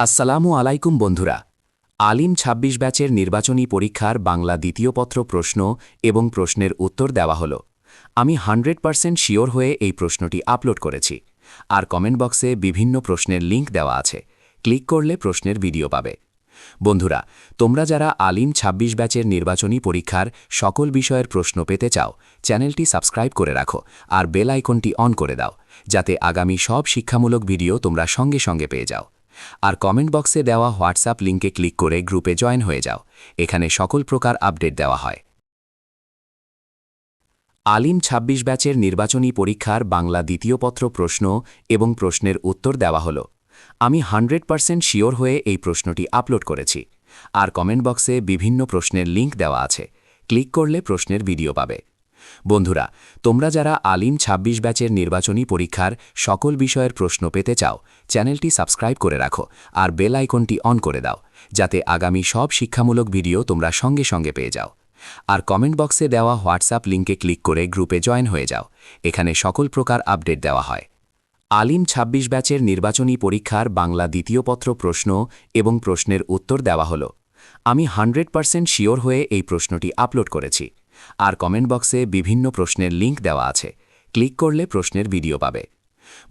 আসসালামু আলাইকুম বন্ধুরা। আলিম ২৬ ব্যাচের নির্বাচনী পরীক্ষার বাংলা দ্বিতীয় পত্র প্রশ্ন এবং প্রশ্নের উত্তর দেওয়া হল। আমি হান্ড্রেড পারসেন্ট শিওর হয়ে এই প্রশ্নটি আপলোড করেছি। আর কমেন্ট বক্সে বিভিন্ন প্রশ্নের লিঙ্ক দেওয়া আছে। ক্লিক করলে প্রশ্নের ভিডিও পাবে। বন্ধুরা, তোমরা যারা আলিম ২৬ ব্যাচের নির্বাচনী পরীক্ষার সকল বিষয়ের প্রশ্ন পেতে চাও, চ্যানেলটি সাবস্ক্রাইব করে রাখো আর বেল আইকনটি অন করে দাও, যাতে আগামী সব শিক্ষামূলক ভিডিও তোমরা সঙ্গে সঙ্গে পেয়ে যাও। আর কমেন্ট বক্সে দেওয়া হোয়াটসঅ্যাপ লিঙ্কে ক্লিক করে গ্রুপে জয়েন হয়ে যাও। এখানে সকল প্রকার আপডেট দেওয়া হয়। আলিম ২৬ ব্যাচের নির্বাচনী পরীক্ষার বাংলা দ্বিতীয় পত্র প্রশ্ন এবং প্রশ্নের উত্তর দেওয়া হল। আমি হান্ড্রেড পারসেন্ট শিওর হয়ে এই প্রশ্নটি আপলোড করেছি। আর কমেন্ট বক্সে বিভিন্ন প্রশ্নের লিঙ্ক দেওয়া আছে। ক্লিক করলে প্রশ্নের ভিডিও পাবে। বন্ধুরা, তোমরা যারা আলিম ২৬ ব্যাচের নির্বাচনী পরীক্ষার সকল বিষয়ের প্রশ্ন পেতে চাও, চ্যানেলটি সাবস্ক্রাইব করে রাখো আর বেল আইকনটি অন করে দাও, যাতে আগামী সব শিক্ষামূলক ভিডিও তোমরা সঙ্গে সঙ্গে পেয়ে যাও। আর কমেন্ট বক্সে দেওয়া হোয়াটসঅ্যাপ লিঙ্কে ক্লিক করে গ্রুপে জয়েন হয়ে যাও, এখানে সকল প্রকার আপডেট দেওয়া হয়। আলিম ২৬ ব্যাচের নির্বাচনী পরীক্ষার বাংলা দ্বিতীয় পত্র প্রশ্ন এবং প্রশ্নের উত্তর দেওয়া হল। আমি হান্ড্রেড পারসেন্ট শিওর হয়ে এই প্রশ্নটি আপলোড করেছি। আর কমেন্ট বক্সে বিভিন্ন প্রশ্নের লিঙ্ক দেওয়া আছে। ক্লিক করলে প্রশ্নের ভিডিও পাবে।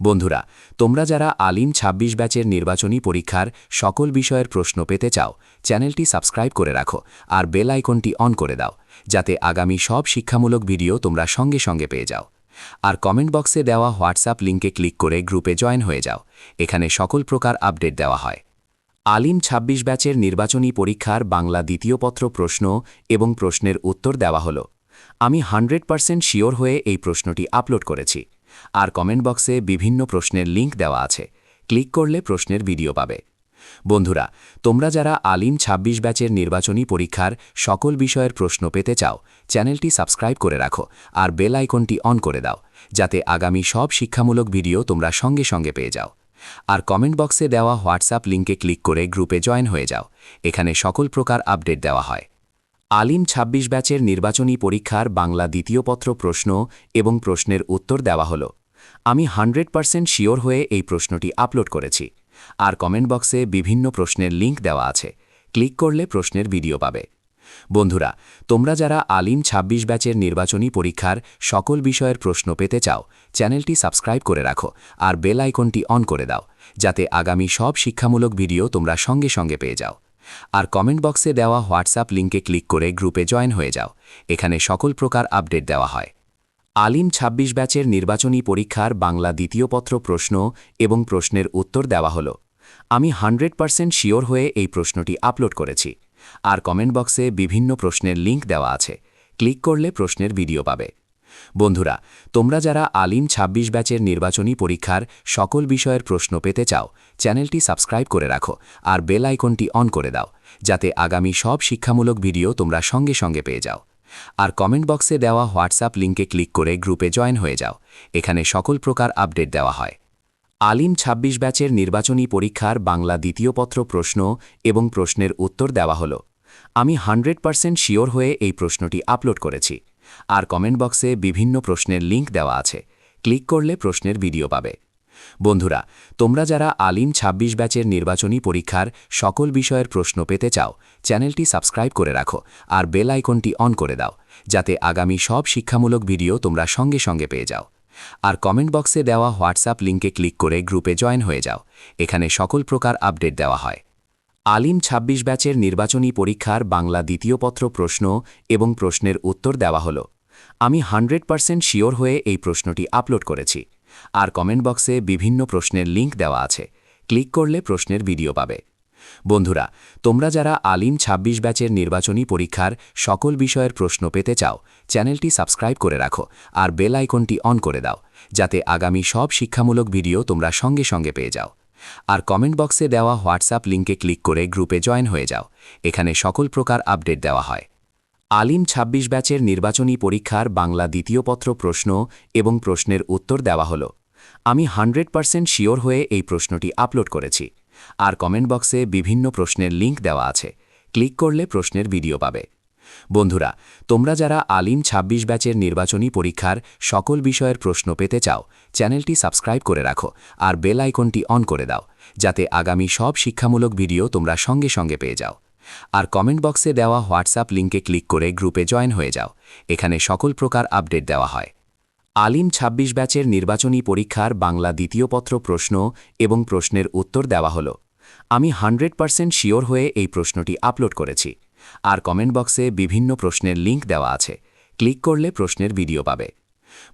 বন্ধুরা, তোমরা যারা আলিম ২৬ ব্যাচের নির্বাচনী পরীক্ষার সকল বিষয়ের প্রশ্ন পেতে চাও, চ্যানেলটি সাবস্ক্রাইব করে রাখো আর বেল আইকনটি অন করে দাও, যাতে আগামী সব শিক্ষামূলক ভিডিও তোমরা সঙ্গে সঙ্গে পেয়ে যাও। আর কমেন্ট বক্সে দেওয়া হোয়াটসঅ্যাপ লিঙ্কে ক্লিক করে গ্রুপে জয়েন হয়ে যাও। এখানে সকল প্রকার আপডেট দেওয়া হয়। আলিম ২৬ ব্যাচের নির্বাচনী পরীক্ষার বাংলা দ্বিতীয় পত্র প্রশ্ন এবং প্রশ্নের উত্তর দেওয়া হল। আমি হান্ড্রেড পারসেন্ট শিওর হয়ে এই প্রশ্নটি আপলোড করেছি। আর কমেন্ট বক্সে বিভিন্ন প্রশ্নের লিঙ্ক দেওয়া আছে। ক্লিক করলে প্রশ্নের ভিডিও পাবে। বন্ধুরা, তোমরা যারা আলিম ২৬ ব্যাচের নির্বাচনী পরীক্ষার সকল বিষয়ের প্রশ্ন পেতে চাও, চ্যানেলটি সাবস্ক্রাইব করে রাখো আর বেল আইকনটি অন করে দাও, যাতে আগামী সব শিক্ষামূলক ভিডিও তোমরা সঙ্গে সঙ্গে পেয়ে যাও। আর কমেন্ট বক্সে দেওয়া হোয়াটসঅ্যাপ লিঙ্কে ক্লিক করে গ্রুপে জয়েন হয়ে যাও। এখানে সকল প্রকার আপডেট দেওয়া হয়। আলিম ২৬ ব্যাচের নির্বাচনী পরীক্ষার বাংলা দ্বিতীয় পত্র প্রশ্ন এবং প্রশ্নের উত্তর দেওয়া হল। আমি হান্ড্রেড পারসেন্ট শিওর হয়ে এই প্রশ্নটি আপলোড করেছি। আর কমেন্ট বক্সে বিভিন্ন প্রশ্নের লিঙ্ক দেওয়া আছে। ক্লিক করলে প্রশ্নের ভিডিও পাবে। বন্ধুরা, তোমরা যারা আলিম ২৬ ব্যাচের নির্বাচনী পরীক্ষার সকল বিষয়ের প্রশ্ন পেতে চাও, চ্যানেলটি সাবস্ক্রাইব করে রাখো আর বেল আইকনটি অন করে দাও, যাতে আগামী সব শিক্ষামূলক ভিডিও তোমরা সঙ্গে সঙ্গে পেয়ে যাও। আর কমেন্ট বক্সে দেওয়া হোয়াটসঅ্যাপ লিঙ্কে ক্লিক করে গ্রুপে জয়েন হয়ে যাও, এখানে সকল প্রকার আপডেট দেওয়া হয়। আলিম ২৬ ব্যাচের নির্বাচনী পরীক্ষার বাংলা দ্বিতীয় পত্র প্রশ্ন এবং প্রশ্নের উত্তর দেওয়া হল। আমি হান্ড্রেড পারসেন্ট শিওর হয়ে এই প্রশ্নটি আপলোড করেছি। আর কমেন্ট বক্সে বিভিন্ন প্রশ্নের লিঙ্ক দেওয়া আছে। ক্লিক করলে প্রশ্নের ভিডিও পাবে। বন্ধুরা, তোমরা যারা আলিম ২৬ ব্যাচের নির্বাচনী পরীক্ষার সকল বিষয়ের প্রশ্ন পেতে চাও, চ্যানেলটি সাবস্ক্রাইব করে রাখো আর বেল আইকনটি অন করে দাও, যাতে আগামী সব শিক্ষামূলক ভিডিও তোমরা সঙ্গে সঙ্গে পেয়ে যাও। আর কমেন্ট বক্সে দেওয়া হোয়াটসঅ্যাপ লিঙ্কে ক্লিক করে গ্রুপে জয়েন হয়ে যাও। এখানে সকল প্রকার আপডেট দেওয়া হয়। আলিম ২৬ ব্যাচের নির্বাচনী পরীক্ষার বাংলা দ্বিতীয় পত্র প্রশ্ন এবং প্রশ্নের উত্তর দেওয়া হল। আমি হান্ড্রেড পারসেন্ট শিওর হয়ে এই প্রশ্নটি আপলোড করেছি। আর কমেন্ট বক্সে বিভিন্ন প্রশ্নের লিঙ্ক দেওয়া আছে। ক্লিক করলে প্রশ্নের ভিডিও পাবে। বন্ধুরা, তোমরা যারা আলিম ২৬ ব্যাচের নির্বাচনী পরীক্ষার সকল বিষয়ের প্রশ্ন পেতে চাও, চ্যানেলটি সাবস্ক্রাইব করে রাখো আর বেল আইকনটি অন করে দাও, যাতে আগামী সব শিক্ষামূলক ভিডিও তোমরা সঙ্গে সঙ্গে পেয়ে যাও। আর কমেন্ট বক্সে দেওয়া হোয়াটসঅ্যাপ লিঙ্কে ক্লিক করে গ্রুপে জয়েন হয়ে যাও। এখানে সকল প্রকার আপডেট দেওয়া হয়। আলিম ২৬ ব্যাচের নির্বাচনী পরীক্ষার বাংলা দ্বিতীয় পত্র প্রশ্ন এবং প্রশ্নের উত্তর দেওয়া হল। আমি হান্ড্রেড পারসেন্ট শিওর হয়ে এই প্রশ্নটি আপলোড করেছি। আর কমেন্ট বক্সে বিভিন্ন প্রশ্নের লিঙ্ক দেওয়া আছে। ক্লিক করলে প্রশ্নের ভিডিও পাবে। বন্ধুরা, তোমরা যারা আলিম ২৬ ব্যাচের নির্বাচনী পরীক্ষার সকল বিষয়ের প্রশ্ন পেতে চাও, চ্যানেলটি সাবস্ক্রাইব করে রাখো আর বেল আইকনটি অন করে দাও, যাতে আগামী সব শিক্ষামূলক ভিডিও তোমরা সঙ্গে সঙ্গে পেয়ে যাও। আর কমেন্ট বক্সে দেওয়া হোয়াটসঅ্যাপ লিঙ্কে ক্লিক করে গ্রুপে জয়েন হয়ে যাও, এখানে সকল প্রকার আপডেট দেওয়া হয়। আলিম ২৬ ব্যাচের নির্বাচনী পরীক্ষার বাংলা দ্বিতীয় পত্র প্রশ্ন এবং প্রশ্নের উত্তর দেওয়া হল। আমি হান্ড্রেড পারসেন্ট শিওর হয়ে এই প্রশ্নটি আপলোড করেছি। আর কমেন্ট বক্সে বিভিন্ন প্রশ্নের লিঙ্ক দেওয়া আছে। ক্লিক করলে প্রশ্নের ভিডিও পাবে। বন্ধুরা, তোমরা যারা আলিম ২৬ ব্যাচের নির্বাচনী পরীক্ষার সকল বিষয়ের প্রশ্ন পেতে চাও, চ্যানেলটি সাবস্ক্রাইব করে রাখো আর বেল আইকনটি অন করে দাও, যাতে আগামী সব শিক্ষামূলক ভিডিও তোমরা সঙ্গে সঙ্গে পেয়ে যাও। আর কমেন্ট বক্সে দেওয়া হোয়াটসঅ্যাপ লিঙ্কে ক্লিক করে গ্রুপে জয়েন হয়ে যাও। এখানে সকল প্রকার আপডেট দেওয়া হয়। আলিম ২৬ ব্যাচের নির্বাচনী পরীক্ষার বাংলা দ্বিতীয় পত্র প্রশ্ন এবং প্রশ্নের উত্তর দেওয়া হলো। আমি হান্ড্রেড পারসেন্ট শিওর হয়ে এই প্রশ্নটি আপলোড করেছি। আর কমেন্ট বক্সে বিভিন্ন প্রশ্নের লিঙ্ক দেওয়া আছে। ক্লিক করলে প্রশ্নের ভিডিও পাবে।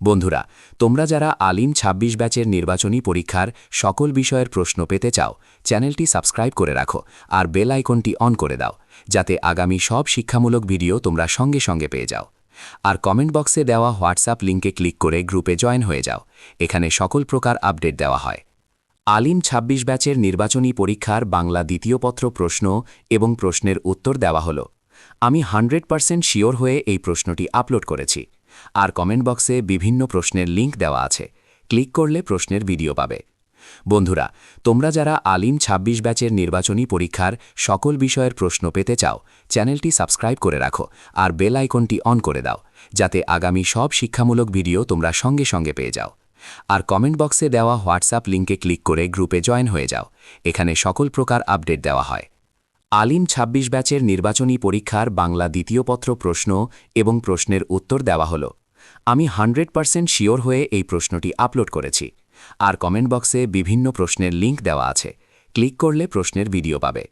বন্ধুরা, তোমরা যারা আলিম ২৬ ব্যাচের নির্বাচনী পরীক্ষার সকল বিষয়ের প্রশ্ন পেতে চাও, চ্যানেলটি সাবস্ক্রাইব করে রাখো আর বেল আইকনটি অন করে দাও, যাতে আগামী সব শিক্ষামূলক ভিডিও তোমরা সঙ্গে সঙ্গে পেয়ে যাও। আর কমেন্ট বক্সে দেওয়া হোয়াটসঅ্যাপ লিঙ্কে ক্লিক করে গ্রুপে জয়েন হয়ে যাও। এখানে সকল প্রকার আপডেট দেওয়া হয়। আলিম ২৬ ব্যাচের নির্বাচনী পরীক্ষার বাংলা দ্বিতীয় পত্র প্রশ্ন এবং প্রশ্নের উত্তর দেওয়া হলো। আমি হান্ড্রেড পারসেন্ট শিওর হয়ে এই প্রশ্নটি আপলোড করেছি। আর কমেন্ট বক্সে বিভিন্ন প্রশ্নের লিঙ্ক দেওয়া আছে। ক্লিক করলে প্রশ্নের ভিডিও পাবে। বন্ধুরা, তোমরা যারা আলিম ২৬ ব্যাচের নির্বাচনী পরীক্ষার সকল বিষয়ের প্রশ্ন পেতে চাও, চ্যানেলটি সাবস্ক্রাইব করে রাখো আর বেল আইকনটি অন করে দাও, যাতে আগামী সব শিক্ষামূলক ভিডিও তোমরা সঙ্গে সঙ্গে পেয়ে যাও। আর কমেন্ট বক্সে দেওয়া হোয়াটসঅ্যাপ লিঙ্কে ক্লিক করে গ্রুপে জয়েন হয়ে যাও, এখানে সকল প্রকার আপডেট দেওয়া হয়। আলিম ২৬ ব্যাচের নির্বাচনী পরীক্ষার বাংলা দ্বিতীয় পত্র প্রশ্ন এবং প্রশ্নের উত্তর দেওয়া হলো। আমি হান্ড্রেড পারসেন্ট শিওর হয়ে এই প্রশ্নটি আপলোড করেছি। আর কমেন্ট বক্সে বিভিন্ন প্রশ্নের লিঙ্ক দেওয়া আছে। ক্লিক করলে প্রশ্নের ভিডিও পাবে।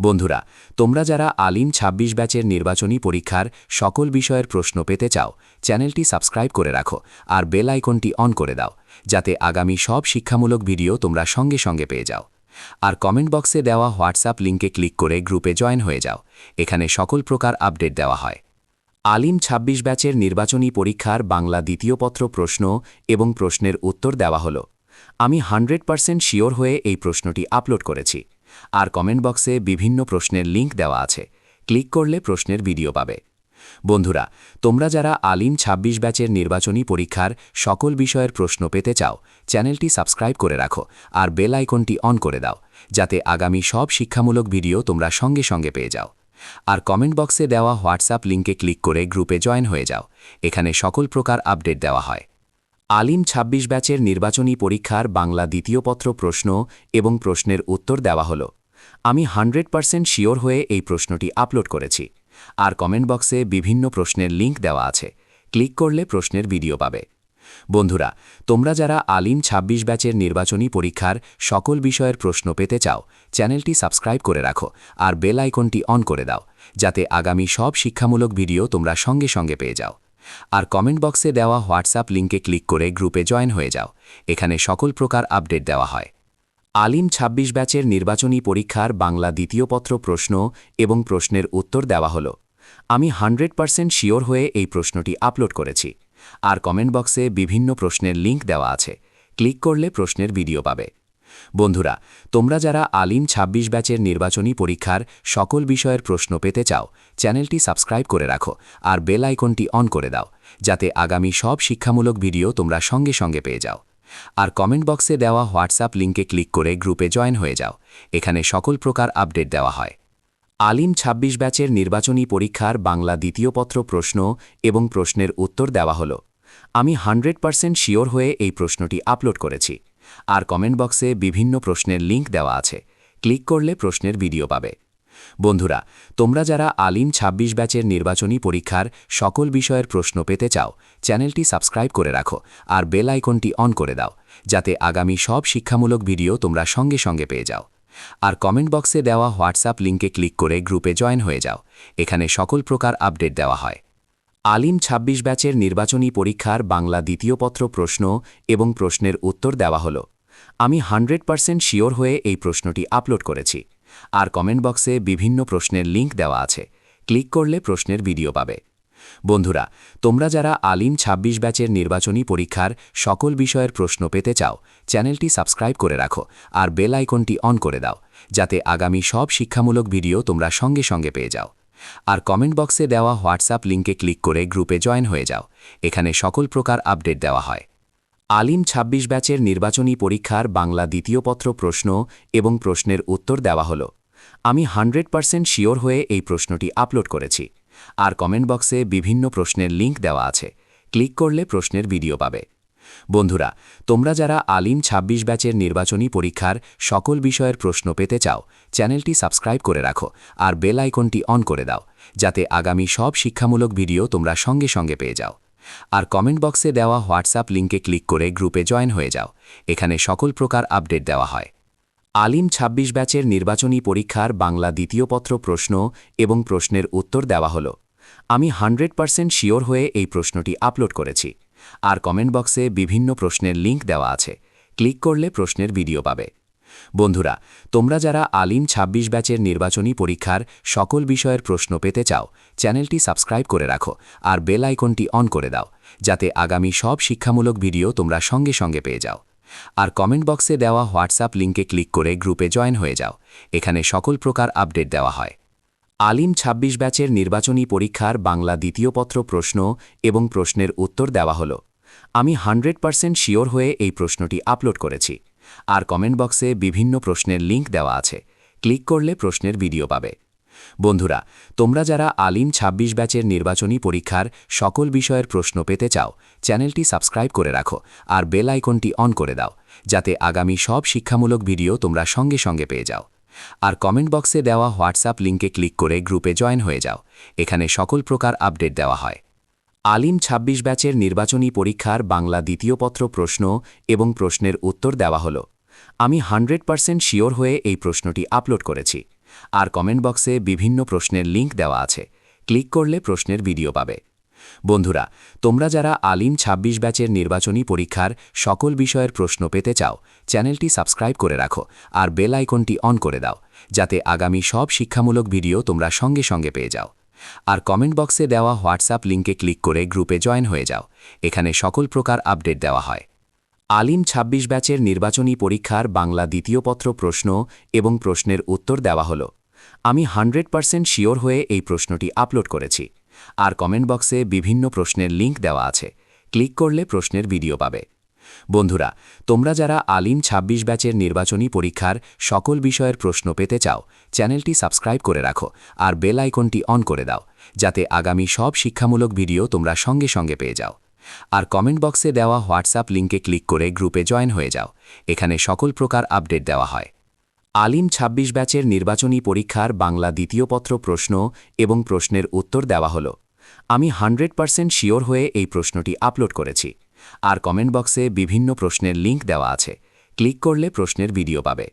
বন্ধুরা, তোমরা যারা আলিম ২৬ ব্যাচের নির্বাচনী পরীক্ষার সকল বিষয়ের প্রশ্ন পেতে চাও, চ্যানেলটি সাবস্ক্রাইব করে রাখো আর বেল আইকনটি অন করে দাও, যাতে আগামী সব শিক্ষামূলক ভিডিও তোমরা সঙ্গে সঙ্গে পেয়ে যাও। আর কমেন্ট বক্সে দেওয়া হোয়াটসঅ্যাপ লিঙ্কে ক্লিক করে গ্রুপে জয়েন হয়ে যাও। এখানে সকল প্রকার আপডেট দেওয়া হয়। আলিম ২৬ ব্যাচের নির্বাচনী পরীক্ষার বাংলা দ্বিতীয় পত্র প্রশ্ন এবং প্রশ্নের উত্তর দেওয়া হলো। আমি হান্ড্রেড পারসেন্ট শিওর হয়ে এই প্রশ্নটি আপলোড করেছি। আর কমেন্ট বক্সে বিভিন্ন প্রশ্নের লিঙ্ক দেওয়া আছে। ক্লিক করলে প্রশ্নের ভিডিও পাবে। বন্ধুরা, তোমরা যারা আলিম ২৬ ব্যাচের নির্বাচনী পরীক্ষার সকল বিষয়ের প্রশ্ন পেতে চাও, চ্যানেলটি সাবস্ক্রাইব করে রাখো আর বেল আইকনটি অন করে দাও, যাতে আগামী সব শিক্ষামূলক ভিডিও তোমরা সঙ্গে সঙ্গে পেয়ে যাও। আর কমেন্ট বক্সে দেওয়া হোয়াটসঅ্যাপ লিঙ্কে ক্লিক করে গ্রুপে জয়েন হয়ে যাও। এখানে সকল প্রকার আপডেট দেওয়া হয়। আলিম ২৬ ব্যাচের নির্বাচনী পরীক্ষার বাংলা দ্বিতীয় পত্র প্রশ্ন এবং প্রশ্নের উত্তর দেওয়া হলো। আমি হান্ড্রেড পারসেন্ট শিওর হয়ে এই প্রশ্নটি আপলোড করেছি। আর কমেন্ট বক্সে বিভিন্ন প্রশ্নের লিঙ্ক দেওয়া আছে। ক্লিক করলে প্রশ্নের ভিডিও পাবে। বন্ধুরা, তোমরা যারা আলিম ২৬ ব্যাচের নির্বাচনী পরীক্ষার সকল বিষয়ের প্রশ্ন পেতে চাও, চ্যানেলটি সাবস্ক্রাইব করে রাখো আর বেল আইকনটি অন করে দাও, যাতে আগামী সব শিক্ষামূলক ভিডিও তোমরা সঙ্গে সঙ্গে পেয়ে যাও। আর কমেন্ট বক্সে দেওয়া হোয়াটসঅ্যাপ লিঙ্কে ক্লিক করে গ্রুপে জয়েন হয়ে যাও, এখানে সকল প্রকার আপডেট দেওয়া হয়। আলিম ২৬ ব্যাচের নির্বাচনী পরীক্ষার বাংলা দ্বিতীয় পত্র প্রশ্ন এবং প্রশ্নের উত্তর দেওয়া হলো। আমি হান্ড্রেড পারসেন্ট শিওর হয়ে এই প্রশ্নটি আপলোড করেছি। আর কমেন্ট বক্সে বিভিন্ন প্রশ্নের লিঙ্ক দেওয়া আছে। ক্লিক করলে প্রশ্নের ভিডিও পাবে। বন্ধুরা, তোমরা যারা আলিম ২৬ ব্যাচের নির্বাচনী পরীক্ষার সকল বিষয়ের প্রশ্ন পেতে চাও, চ্যানেলটি সাবস্ক্রাইব করে রাখো আর বেল আইকনটি অন করে দাও, যাতে আগামী সব শিক্ষামূলক ভিডিও তোমরা সঙ্গে সঙ্গে পেয়ে যাও। আর কমেন্ট বক্সে দেওয়া হোয়াটসঅ্যাপ লিঙ্কে ক্লিক করে গ্রুপে জয়েন হয়ে যাও। এখানে সকল প্রকার আপডেট দেওয়া হয়। আলিম ২৬ ব্যাচের নির্বাচনী পরীক্ষার বাংলা দ্বিতীয় পত্র প্রশ্ন এবং প্রশ্নের উত্তর দেওয়া হলো। আমি হান্ড্রেড পারসেন্ট শিওর হয়ে এই প্রশ্নটি আপলোড করেছি। আর কমেন্ট বক্সে বিভিন্ন প্রশ্নের লিঙ্ক দেওয়া আছে। ক্লিক করলে প্রশ্নের ভিডিও পাবে। বন্ধুরা, তোমরা যারা আলিম ২৬ ব্যাচের নির্বাচনী পরীক্ষার সকল বিষয়ের প্রশ্ন পেতে চাও, চ্যানেলটি সাবস্ক্রাইব করে রাখো আর বেল আইকনটি অন করে দাও, যাতে আগামী সব শিক্ষামূলক ভিডিও তোমরা সঙ্গে সঙ্গে পেয়ে যাও। আর কমেন্ট বক্সে দেওয়া হোয়াটসঅ্যাপ লিঙ্কে ক্লিক করে গ্রুপে জয়েন হয়ে যাও। এখানে সকল প্রকার আপডেট দেওয়া হয়। আলিম ২৬ ব্যাচের নির্বাচনী পরীক্ষার বাংলা দ্বিতীয় পত্র প্রশ্ন এবং প্রশ্নের উত্তর দেওয়া হলো। আমি হান্ড্রেড পারসেন্ট শিওর হয়ে এই প্রশ্নটি আপলোড করেছি। আর কমেন্ট বক্সে বিভিন্ন প্রশ্নের লিঙ্ক দেওয়া আছে। ক্লিক করলে প্রশ্নের ভিডিও পাবে। বন্ধুরা, তোমরা যারা আলিম ২৬ ব্যাচের নির্বাচনী পরীক্ষার সকল বিষয়ের প্রশ্ন পেতে চাও, চ্যানেলটি সাবস্ক্রাইব করে রাখো আর বেল আইকনটি অন করে দাও, যাতে আগামী সব শিক্ষামূলক ভিডিও তোমরা সঙ্গে সঙ্গে পেয়ে যাও। আর কমেন্ট বক্সে দেওয়া হোয়াটসঅ্যাপ লিঙ্কে ক্লিক করে গ্রুপে জয়েন হয়ে যাও, এখানে সকল প্রকার আপডেট দেওয়া হয়। আলিম ২৬ ব্যাচের নির্বাচনী পরীক্ষার বাংলা দ্বিতীয় পত্র প্রশ্ন এবং প্রশ্নের উত্তর দেওয়া হলো। আমি হান্ড্রেড পারসেন্ট শিওর হয়ে এই প্রশ্নটি আপলোড করেছি। আর কমেন্ট বক্সে বিভিন্ন প্রশ্নের লিঙ্ক দেওয়া আছে। ক্লিক করলে প্রশ্নের ভিডিও পাবে। বন্ধুরা, তোমরা যারা আলিম ২৬ ব্যাচের নির্বাচনী পরীক্ষার সকল বিষয়ের প্রশ্ন পেতে চাও, চ্যানেলটি সাবস্ক্রাইব করে রাখো আর বেল আইকনটি অন করে দাও, যাতে আগামী সব শিক্ষামূলক ভিডিও তোমরা সঙ্গে সঙ্গে পেয়ে যাও। আর কমেন্ট বক্সে দেওয়া হোয়াটসঅ্যাপ লিঙ্কে ক্লিক করে গ্রুপে জয়েন হয়ে যাও। এখানে সকল প্রকার আপডেট দেওয়া হয়। আলিম ২৬ ব্যাচের নির্বাচনী পরীক্ষার বাংলা দ্বিতীয় পত্র প্রশ্ন এবং প্রশ্নের উত্তর দেওয়া হলো। আমি হান্ড্রেড পারসেন্ট শিওর হয়ে এই প্রশ্নটি আপলোড করেছি। আর কমেন্ট বক্সে বিভিন্ন প্রশ্নের লিঙ্ক দেওয়া আছে। ক্লিক করলে প্রশ্নের ভিডিও পাবে। বন্ধুরা, তোমরা যারা আলিম ২৬ ব্যাচের নির্বাচনী পরীক্ষার সকল বিষয়ের প্রশ্ন পেতে চাও, চ্যানেলটি সাবস্ক্রাইব করে রাখো আর বেল আইকনটি অন করে দাও, যাতে আগামী সব শিক্ষামূলক ভিডিও তোমরা সঙ্গে সঙ্গে পেয়ে যাও। আর কমেন্ট বক্সে দেওয়া হোয়াটসঅ্যাপ লিঙ্কে ক্লিক করে গ্রুপে জয়েন হয়ে যাও। এখানে সকল প্রকার আপডেট দেওয়া হয়। আলিম ২৬ ব্যাচের নির্বাচনী পরীক্ষার বাংলা দ্বিতীয় পত্র প্রশ্ন এবং প্রশ্নের উত্তর দেওয়া হলো। আমি হান্ড্রেড পারসেন্ট শিওর হয়ে এই প্রশ্নটি আপলোড করেছি। আর কমেন্ট বক্সে বিভিন্ন প্রশ্নের লিঙ্ক দেওয়া আছে। ক্লিক করলে প্রশ্নের ভিডিও পাবে। বন্ধুরা, তোমরা যারা আলিম ২৬ ব্যাচের নির্বাচনী পরীক্ষার সকল বিষয়ের প্রশ্ন পেতে চাও, চ্যানেলটি সাবস্ক্রাইব করে রাখো আর বেল আইকনটি অন করে দাও, যাতে আগামী সব শিক্ষামূলক ভিডিও তোমরা সঙ্গে সঙ্গে পেয়ে যাও। আর কমেন্ট বক্সে দেওয়া হোয়াটসঅ্যাপ লিঙ্কে ক্লিক করে গ্রুপে জয়েন হয়ে যাও, এখানে সকল প্রকার আপডেট দেওয়া হয়। আলিম ২৬ ব্যাচের নির্বাচনী পরীক্ষার বাংলা দ্বিতীয় পত্র প্রশ্ন এবং প্রশ্নের উত্তর দেওয়া হলো। আমি হান্ড্রেড পারসেন্ট শিওর হয়ে এই প্রশ্নটি আপলোড করেছি। আর কমেন্ট বক্সে বিভিন্ন প্রশ্নের লিঙ্ক দেওয়া আছে। ক্লিক করলে প্রশ্নের ভিডিও পাবে। বন্ধুরা, তোমরা যারা আলিম ২৬ ব্যাচের নির্বাচনী পরীক্ষার সকল বিষয়ের প্রশ্ন পেতে চাও, চ্যানেলটি সাবস্ক্রাইব করে রাখো আর বেল আইকনটি অন করে দাও, যাতে আগামী সব শিক্ষামূলক ভিডিও তোমরা সঙ্গে সঙ্গে পেয়ে যাও। আর কমেন্ট বক্সে দেওয়া হোয়াটসঅ্যাপ লিঙ্কে ক্লিক করে গ্রুপে জয়েন হয়ে যাও। এখানে সকল প্রকার আপডেট দেওয়া হয়। আলিম ২৬ ব্যাচের নির্বাচনী পরীক্ষার বাংলা দ্বিতীয় পত্র প্রশ্ন এবং প্রশ্নের উত্তর দেওয়া হলো। আমি হান্ড্রেড পারসেন্ট শিওর হয়ে এই প্রশ্নটি আপলোড করেছি। আর কমেন্ট বক্সে বিভিন্ন প্রশ্নের লিঙ্ক দেওয়া আছে। ক্লিক করলে প্রশ্নের ভিডিও পাবে। বন্ধুরা, তোমরা যারা আলিম ২৬ ব্যাচের নির্বাচনী পরীক্ষার সকল বিষয়ের প্রশ্ন পেতে চাও, চ্যানেলটি সাবস্ক্রাইব করে রাখো আর বেল আইকনটি অন করে দাও, যাতে আগামী সব শিক্ষামূলক ভিডিও তোমরা সঙ্গে সঙ্গে পেয়ে যাও। আর কমেন্ট বক্সে দেওয়া হোয়াটসঅ্যাপ লিঙ্কে ক্লিক করে গ্রুপে জয়েন হয়ে যাও। এখানে সকল প্রকার আপডেট দেওয়া হয়। আলিম ২৬ ব্যাচের নির্বাচনী পরীক্ষার বাংলা দ্বিতীয় পত্র প্রশ্ন এবং প্রশ্নের উত্তর দেওয়া হলো। আমি হান্ড্রেড পারসেন্ট শিওর হয়ে এই প্রশ্নটি আপলোড করেছি। আর কমেন্ট বক্সে বিভিন্ন প্রশ্নের লিঙ্ক দেওয়া আছে। ক্লিক করলে প্রশ্নের ভিডিও পাবে।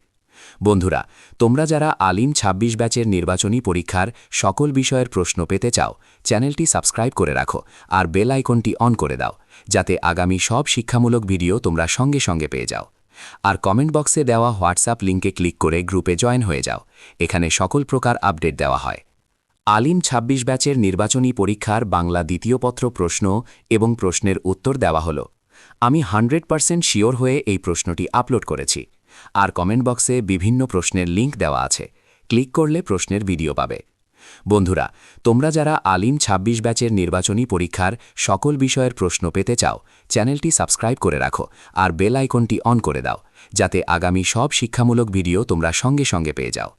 বন্ধুরা, তোমরা যারা আলিম ২৬ ব্যাচের নির্বাচনী পরীক্ষার সকল বিষয়ের প্রশ্ন পেতে চাও, চ্যানেলটি সাবস্ক্রাইব করে রাখো আর বেল আইকনটি অন করে দাও, যাতে আগামী সব শিক্ষামূলক ভিডিও তোমরা সঙ্গে সঙ্গে পেয়ে যাও। আর কমেন্ট বক্সে দেওয়া হোয়াটসঅ্যাপ লিঙ্কে ক্লিক করে গ্রুপে জয়েন হয়ে যাও। এখানে সকল প্রকার আপডেট দেওয়া হয়। আলিম ২৬ ব্যাচের নির্বাচনী পরীক্ষার বাংলা দ্বিতীয় পত্র প্রশ্ন এবং প্রশ্নের উত্তর দেওয়া হলো। আমি হান্ড্রেড পারসেন্ট শিওর হয়ে এই প্রশ্নটি আপলোড করেছি। আর কমেন্ট বক্সে বিভিন্ন প্রশ্নের লিঙ্ক দেওয়া আছে। ক্লিক করলে প্রশ্নের ভিডিও পাবে। বন্ধুরা, তোমরা যারা আলিম ২৬ ব্যাচের নির্বাচনী পরীক্ষার সকল বিষয়ের প্রশ্ন পেতে চাও, চ্যানেলটি সাবস্ক্রাইব করে রাখো আর বেল আইকনটি অন করে দাও, যাতে আগামী সব শিক্ষামূলক ভিডিও তোমরা সঙ্গে সঙ্গে পেয়ে যাও।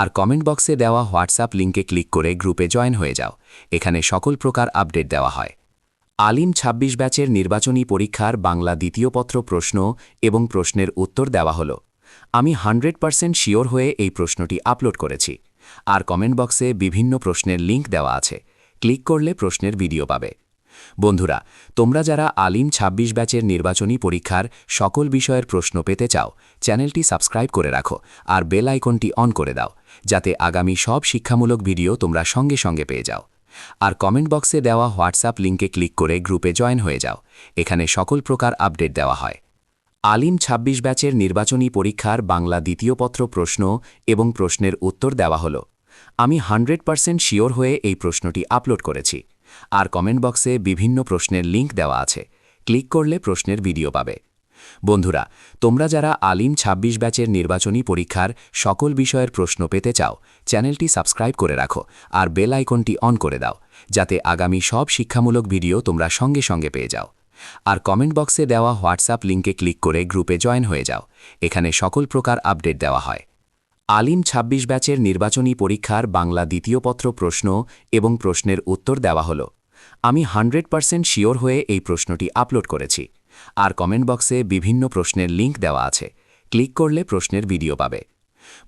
আর কমেন্ট বক্সে দেওয়া হোয়াটসঅ্যাপ লিঙ্কে ক্লিক করে গ্রুপে জয়েন হয়ে যাও, এখানে সকল প্রকার আপডেট দেওয়া হয়। আলিম ২৬ ব্যাচের নির্বাচনী পরীক্ষার বাংলা দ্বিতীয় পত্র প্রশ্ন এবং প্রশ্নের উত্তর দেওয়া হলো। আমি হান্ড্রেড পারসেন্ট শিওর হয়ে এই প্রশ্নটি আপলোড করেছি। আর কমেন্ট বক্সে বিভিন্ন প্রশ্নের লিঙ্ক দেওয়া আছে। ক্লিক করলে প্রশ্নের ভিডিও পাবে। বন্ধুরা, তোমরা যারা আলিম ২৬ ব্যাচের নির্বাচনী পরীক্ষার সকল বিষয়ের প্রশ্ন পেতে চাও, চ্যানেলটি সাবস্ক্রাইব করে রাখো আর বেল আইকনটি অন করে দাও, যাতে আগামী সব শিক্ষামূলক ভিডিও তোমরা সঙ্গে সঙ্গে পেয়ে যাও। আর কমেন্ট বক্সে দেওয়া হোয়াটসঅ্যাপ লিঙ্কে ক্লিক করে গ্রুপে জয়েন হয়ে যাও। এখানে সকল প্রকার আপডেট দেওয়া হয়। আলিম ২৬ ব্যাচের নির্বাচনী পরীক্ষার বাংলা দ্বিতীয় পত্র প্রশ্ন এবং প্রশ্নের উত্তর দেওয়া হলো। আমি হান্ড্রেড পারসেন্ট শিওর হয়ে এই প্রশ্নটি আপলোড করেছি। আর কমেন্ট বক্সে বিভিন্ন প্রশ্নের লিঙ্ক দেওয়া আছে। ক্লিক করলে প্রশ্নের ভিডিও পাবে। বন্ধুরা, তোমরা যারা আলিম ২৬ ব্যাচের নির্বাচনী পরীক্ষার সকল বিষয়ের প্রশ্ন পেতে চাও, চ্যানেলটি সাবস্ক্রাইব করে রাখো আর বেল আইকনটি অন করে দাও, যাতে আগামী সব শিক্ষামূলক ভিডিও তোমরা সঙ্গে সঙ্গে পেয়ে যাও। আর কমেন্ট বক্সে দেওয়া হোয়াটসঅ্যাপ লিঙ্কে ক্লিক করে গ্রুপে জয়েন হয়ে যাও। এখানে সকল প্রকার আপডেট দেওয়া হয়। আলিম ২৬ ব্যাচের নির্বাচনী পরীক্ষার বাংলা দ্বিতীয় পত্র প্রশ্ন এবং প্রশ্নের উত্তর দেওয়া হল। আমি হান্ড্রেড পার্সেন্ট শিওর হয়ে এই প্রশ্নটি আপলোড করেছি। আর কমেন্ট বক্সে বিভিন্ন প্রশ্নের লিঙ্ক দেওয়া আছে। ক্লিক করলে প্রশ্নের ভিডিও পাবে।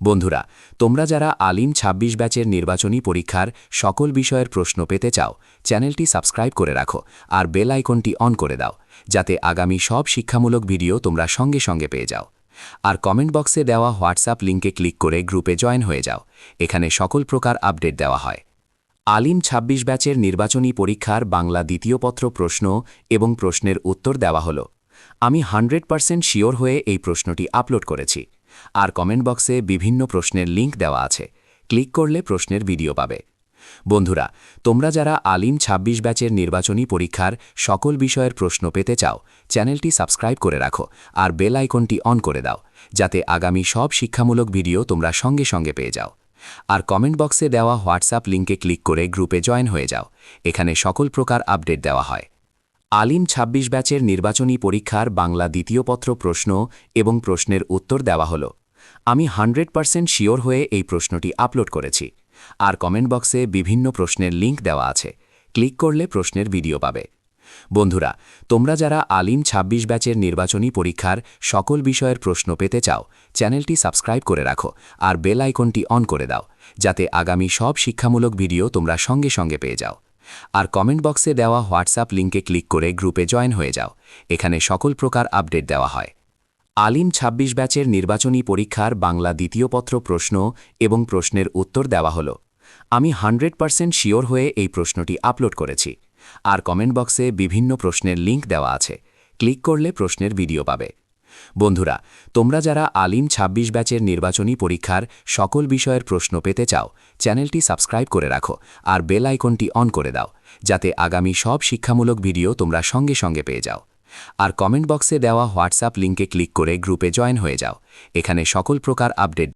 বন্ধুরা, তোমরা যারা আলিম ২৬ ব্যাচের নির্বাচনী পরীক্ষার সকল বিষয়ের প্রশ্ন পেতে চাও, চ্যানেলটি সাবস্ক্রাইব করে রাখো আর বেল আইকনটি অন করে দাও, যাতে আগামী সব শিক্ষামূলক ভিডিও তোমরা সঙ্গে সঙ্গে পেয়ে যাও। আর কমেন্ট বক্সে দেওয়া হোয়াটসঅ্যাপ লিঙ্কে ক্লিক করে গ্রুপে জয়েন হয়ে যাও, এখানে সকল প্রকার আপডেট দেওয়া হয়। আলিম ২৬ ব্যাচের নির্বাচনী পরীক্ষার বাংলা দ্বিতীয় পত্র প্রশ্ন এবং প্রশ্নের উত্তর দেওয়া হল। আমি হান্ড্রেড পার্সেন্ট শিওর হয়ে এই প্রশ্নটি আপলোড করেছি। আর কমেন্ট বক্সে বিভিন্ন প্রশ্নের লিঙ্ক দেওয়া আছে। ক্লিক করলে প্রশ্নের ভিডিও পাবে। বন্ধুরা, তোমরা যারা আলিম ২৬ ব্যাচের নির্বাচনী পরীক্ষার সকল বিষয়ের প্রশ্ন পেতে চাও, চ্যানেলটি সাবস্ক্রাইব করে রাখো আর বেল আইকনটি অন করে দাও, যাতে আগামী সব শিক্ষামূলক ভিডিও তোমরা সঙ্গে সঙ্গে পেয়ে যাও। আর কমেন্ট বক্সে দেওয়া হোয়াটসঅ্যাপ লিঙ্কে ক্লিক করে গ্রুপে জয়েন হয়ে যাও। এখানে সকল প্রকার আপডেট দেওয়া হয়। আলিম ২৬ ব্যাচের নির্বাচনী পরীক্ষার বাংলা দ্বিতীয় পত্র প্রশ্ন এবং প্রশ্নের উত্তর দেওয়া হল। আমি হান্ড্রেড পার্সেন্ট শিওর হয়ে এই প্রশ্নটি আপলোড করেছি। আর কমেন্ট বক্সে বিভিন্ন প্রশ্নের লিঙ্ক দেওয়া আছে। ক্লিক করলে প্রশ্নের ভিডিও পাবে। বন্ধুরা, তোমরা যারা আলিম ২৬ ব্যাচের নির্বাচনী পরীক্ষার সকল বিষয়ের প্রশ্ন পেতে চাও, চ্যানেলটি সাবস্ক্রাইব করে রাখো আর বেল আইকনটি অন করে দাও, যাতে আগামী সব শিক্ষামূলক ভিডিও তোমরা সঙ্গে সঙ্গে পেয়ে যাও। আর কমেন্ট বক্সে দেওয়া হোয়াটসঅ্যাপ লিঙ্কে ক্লিক করে গ্রুপে জয়েন হয়ে যাও। এখানে সকল প্রকার আপডেট দেওয়া হয়। আলিম ২৬ ব্যাচের নির্বাচনী পরীক্ষার বাংলা দ্বিতীয় পত্র প্রশ্ন এবং প্রশ্নের উত্তর দেওয়া হল। আমি হান্ড্রেড পার্সেন্ট শিওর হয়ে এই প্রশ্নটি আপলোড করেছি। আর কমেন্ট বক্সে বিভিন্ন প্রশ্নের লিঙ্ক দেওয়া আছে। ক্লিক করলে প্রশ্নের ভিডিও পাবে। বন্ধুরা, তোমরা যারা আলিম ২৬ ব্যাচের নির্বাচনী পরীক্ষার সকল বিষয়ের প্রশ্ন পেতে চাও, চ্যানেলটি সাবস্ক্রাইব করে রাখো আর বেল আইকনটি অন করে দাও, যাতে আগামী সব শিক্ষামূলক ভিডিও তোমরা সঙ্গে সঙ্গে পেয়ে যাও। আর কমেন্ট বক্সে দেওয়া হোয়াটসঅ্যাপ লিঙ্কে ক্লিক করে গ্রুপে জয়েন হয়ে যাও। এখানে সকল প্রকার আপডেট